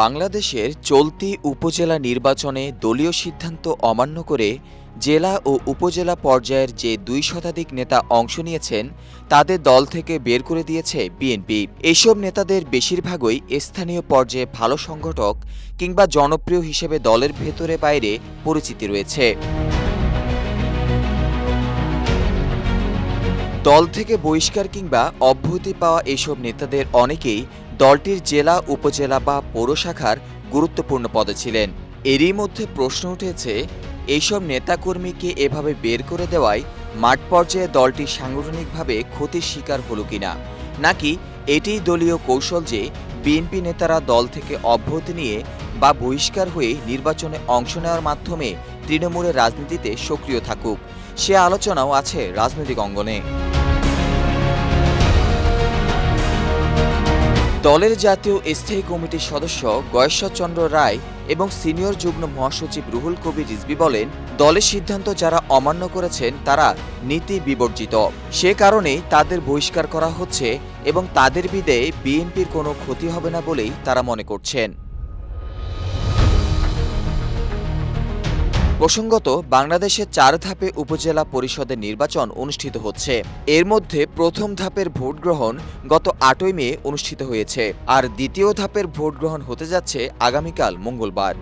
বাংলাদেশের চলতি উপজেলা নির্বাচনে দলীয় সিদ্ধান্ত অমান্য করে জেলা ও উপজেলা পর্যায়ের যে দুই শতাধিক নেতা অংশ নিয়েছেন, তাদের দল থেকে বের করে দিয়েছে বিএনপি। এসব নেতাদের বেশিরভাগই স্থানীয় পর্যায়ে ভালো সংগঠক কিংবা জনপ্রিয় হিসেবে দলের ভেতরে বাইরে পরিচিতি রয়েছে। দল থেকে বহিষ্কার কিংবা অব্যাহতি পাওয়া এসব নেতাদের অনেকেই দলটির জেলা, উপজেলা বা পৌর শাখার গুরুত্বপূর্ণ পদে ছিলেন। এরই মধ্যে প্রশ্ন উঠেছে, এইসব নেতাকর্মীকে এভাবে বের করে দেওয়ায় মাঠ পর্যায়ে দলটি সাংগঠনিকভাবে ক্ষতির শিকার হলো কিনা? নাকি এটিই দলীয় কৌশল যে বিএনপি নেতারা দল থেকে অব্যাহতি নিয়ে বা বহিষ্কার হয়ে নির্বাচনে অংশ নেওয়ার মাধ্যমে তৃণমূলের রাজনীতিতে সক্রিয় থাকুক? সে আলোচনাও আছে রাজনৈতিক অঙ্গনে। দলের জাতীয় স্থায়ী কমিটির সদস্য গয়েশ্বরচন্দ্র রায় এবং সিনিয়র যুগ্ম মহাসচিব রুহুল কবির রিজবি বলেন, দলের সিদ্ধান্ত যারা অমান্য করেছেন, তারা নীতি বিবর্জিত। সে কারণেই তাদের বহিষ্কার করা হচ্ছে এবং তাদের বিদে বিএনপির কোনো ক্ষতি হবে না বলেই তারা মনে করছেন। প্রসঙ্গত বাংলাদেশে চার ধাপে উপজেলা পরিষদের নির্বাচন অনুষ্ঠিত হচ্ছে। এর মধ্যে প্রথম ধাপের ভোট গ্রহণ গত আটই মে অনুষ্ঠিত হয়েছে। আর দ্বিতীয় ধাপের ভোট গ্রহণ হতে যাচ্ছে আগামীকাল মঙ্গলবার।